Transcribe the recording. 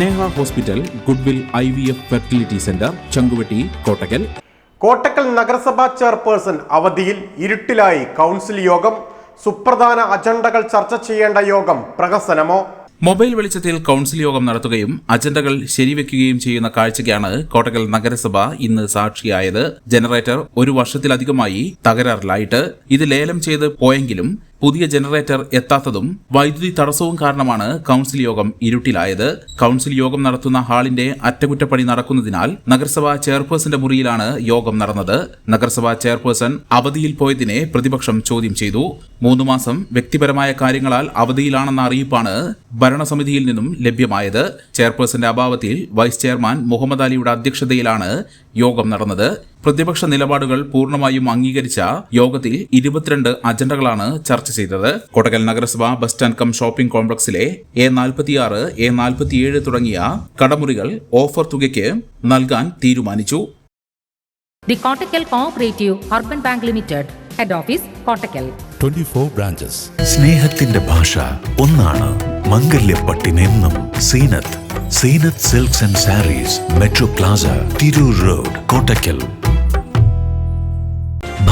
Sneha hospital goodwill I V F fertility centre Changuvetty Kottakkal. Kottakkal നഗരസഭാ chairperson അവധിയിൽ ഇരുട്ടിലായി council യോഗം സുപ്രധാന അജണ്ടകൾ ചർച്ച ചെയ്യേണ്ട യോഗം പ്രഹസനമോ? മൊബൈൽ വെളിച്ചത്തിൽ കൗൺസിൽ യോഗം നടത്തുകയും അജണ്ടകൾ ശരിവെക്കുകയും ചെയ്യുന്ന കാഴ്ചയ്ക്കാണ് കോട്ടക്കൽ നഗരസഭ ഇന്ന് സാക്ഷിയായത്. ജനറേറ്റർ ഒരു വർഷത്തിലധികമായി തകരാറിലായിട്ട്. ഇത് ലേലം ചെയ്ത് പോയെങ്കിലും പുതിയ ജനറേറ്റർ എത്താത്തതും വൈദ്യുതി തടസ്സവും കാരണമാണ് കൌൺസിൽ യോഗം ഇരുട്ടിലായത്. കൌൺസിൽ യോഗം നടത്തുന്ന ഹാളിന്റെ അറ്റകുറ്റപ്പണി നടക്കുന്നതിനാൽ നഗരസഭാ ചെയർപേഴ്സന്റെ മുറിയിലാണ് യോഗം നടന്നത്. നഗരസഭാ ചെയർപേഴ്സൺ അവധിയിൽ പോയതിനെ പ്രതിപക്ഷം ചോദ്യം ചെയ്തു. മൂന്നു മാസം വ്യക്തിപരമായ കാര്യങ്ങളാൽ അവധിയിലാണെന്ന അറിയിപ്പാണ് ഭരണസമിതിയിൽ നിന്നും ലഭ്യമായത്. ചെയർപേഴ്സന്റെ അഭാവത്തിൽ വൈസ് ചെയർമാൻ മുഹമ്മദ് അലിയുടെ അധ്യക്ഷതയിലാണ് യോഗം നടന്നത്. പ്രതിപക്ഷ നിലപാടുകൾ പൂർണമായും അംഗീകരിച്ച യോഗത്തിൽ ഇരുപത്തിരണ്ട് അജണ്ടകളാണ് ചർച്ച ചെയ്തത്. കൊടകൽ നഗരസഭ ബസ് സ്റ്റാൻഡ് കം ഷോപ്പിംഗ് കോംപ്ലക്സിലെ എ നാൽപ്പത്തിയാറ് എ നാൽപ്പത്തിയേഴ് തുടങ്ങിയ കടമുറികൾ ഓഫർ തുകയ്ക്ക് നൽകാൻ തീരുമാനിച്ചു. The Kottakkal Cooperative Urban bank limited head office Kottakkal. 24 branches. സ്നേഹത്തിന്റെ ഭാഷ ഒന്നാണ്. മംഗല്യപ്പട്ടിനെന്നും Zeenath. Zeenath silks and sarees metro plaza Tirur road Kottakkal.